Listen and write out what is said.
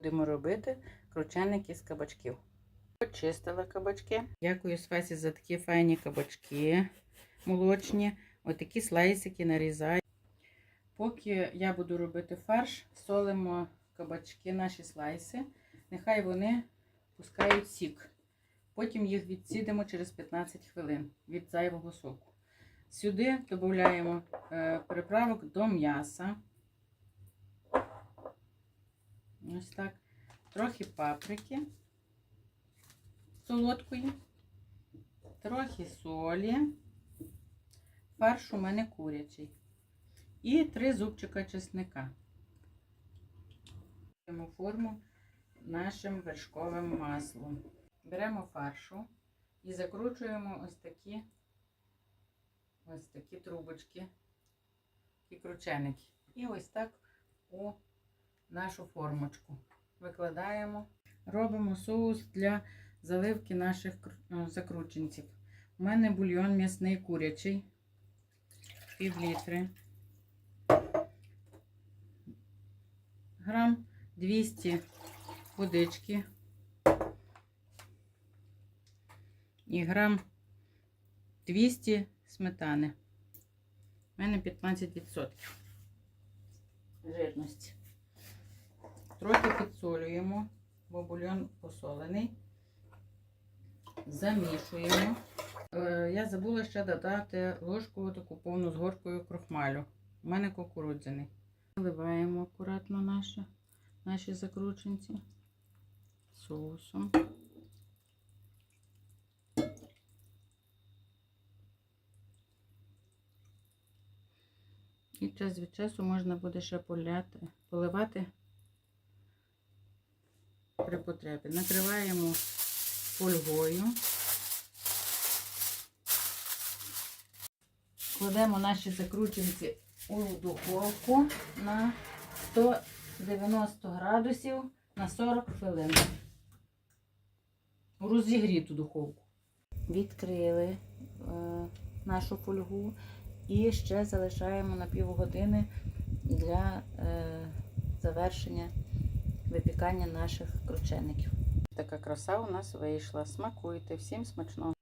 Будемо робити крученики з кабачків. Почистила кабачки. Дякую Свесі за такі файні кабачки молочні. Отакі слайсики нарізаю. Поки я буду робити фарш, солимо кабачки, наші слайси. Нехай вони пускають сік. Потім їх відсідимо через 15 хвилин від зайвого соку. Сюди додаємо е, приправок до м'яса. Ось так. Трохи паприки солодкої, трохи солі. Фарш у мене курячий. І три зубчика чесника. Беремо форму нашим вершковим маслом. Беремо фаршу і закручуємо ось такі ось такі трубочки і крученики. І ось так у нашу формочку. Викладаємо, робимо соус для заливки наших е, закрученців. У мене бульйон м'ясний курячий, пів літри. Грам 200 водички і грам 200 сметани. У мене 15% жирності. Трохи підсолюємо, бо бульйон посолений. Замішуємо. Е, Я забула ще додати ложку таку повну з горкою крохмалю. У мене кукурудзяний. Заливаємо акуратно наші, наші закрученці соусом. І час від часу можна буде ще поляти, поливати при потребі. Накриваємо фольгою. Кладемо наші закрученці у духовку на 190 градусів на 40 хвилин. У розігріту духовку. Відкрили е, нашу фольгу і ще залишаємо на півгодини для е, завершення випікання наших кручеників. Така краса у нас вийшла. Смакуйте, всім смачного!